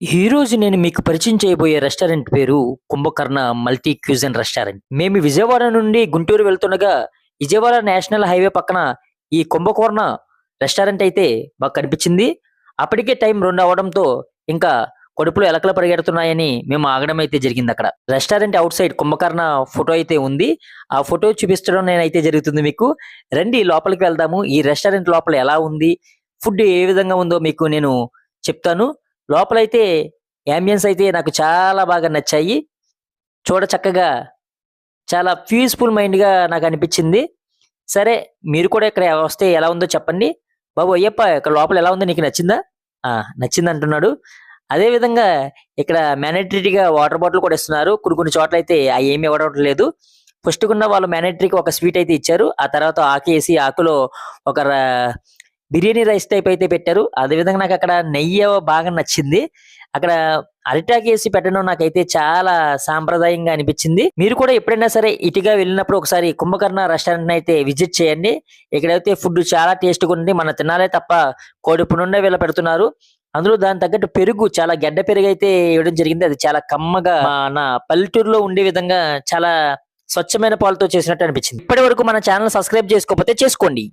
ఈ రోజు నేను మీకు పరిచయం చేయబోయే రెస్టారెంట్ పేరు కుంభకర్ణ మల్టీ క్యూజన్ రెస్టారెంట్. మేము విజయవాడ నుండి గుంటూరు వెళ్తుండగా విజయవాడ నేషనల్ హైవే పక్కన ఈ కుంభకర్ణ రెస్టారెంట్ అయితే మాకు కనిపించింది. అప్పటికే టైం రెండు అవడంతో ఇంకా కడుపులో ఎలకలు పరిగెడుతున్నాయని మేము ఆగడం అయితే జరిగింది అక్కడ. Restaurant outside Kumbhakarna photo అయితే ఉంది. ఆ ఫోటో చూపించడం నేనైతే జరుగుతుంది మీకు. రండి లోపలికి వెళ్దాము. ఈ రెస్టారెంట్ లోపల ఎలా ఉంది? ఫుడ్ ఏ విధంగా ఉందో మీకు నేను చెప్తాను. లోపలైతే యాంబియన్స్ అయితే నాకు చాలా బాగా నచ్చాయి. చూడ చక్కగా చాలా పీస్ఫుల్ మైండ్గా నాకు అనిపించింది. సరే మీరు కూడా ఇక్కడ వస్తే ఎలా ఉందో చెప్పండి. బాబు అయ్యప్ప ఇక్కడ లోపల ఎలా ఉందో నీకు నచ్చిందా? నచ్చింది అంటున్నాడు అదే విధంగా ఇక్కడ మ్యానేటరీగా వాటర్ బాటిల్ కూడా ఇస్తున్నారు. కొన్ని కొన్ని చోట్ల అయితే అవి ఏమి ఇవ్వడం లేదు. ఫస్ట్కున్న వాళ్ళు మ్యానేటరీకి ఒక స్వీట్ అయితే ఇచ్చారు. ఆ తర్వాత ఆకేసి ఆకులో ఒక బిర్యానీ రైస్ టైప్ అయితే పెట్టారు. అదే విధంగా నాకు అక్కడ నెయ్యి బాగా నచ్చింది. అక్కడ అరిటాకు వేసి పెట్టడం నాకైతే చాలా సాంప్రదాయంగా అనిపించింది. మీరు కూడా ఎప్పుడైనా సరే ఇటుగా వెళ్ళినప్పుడు ఒకసారి కుంభకర్ణ రెస్టారెంట్ అయితే విజిట్ చేయండి. ఇక్కడైతే ఫుడ్ చాలా టేస్ట్గా ఉంది. మన తినాలే తప్ప కోడి పునుండే వీళ్ళ పెడుతున్నారు. అందులో దాని తగ్గట్టు పెరుగు చాలా గడ్డ పెరుగు అయితే ఇవ్వడం జరిగింది. అది చాలా కమ్మగా నా పల్లెటూరులో ఉండే విధంగా చాలా స్వచ్ఛమైన పాలతో చేసినట్టు అనిపించింది. ఇప్పటి వరకు మన ఛానల్ సబ్స్క్రైబ్ చేసుకోకపోతే చేసుకోండి.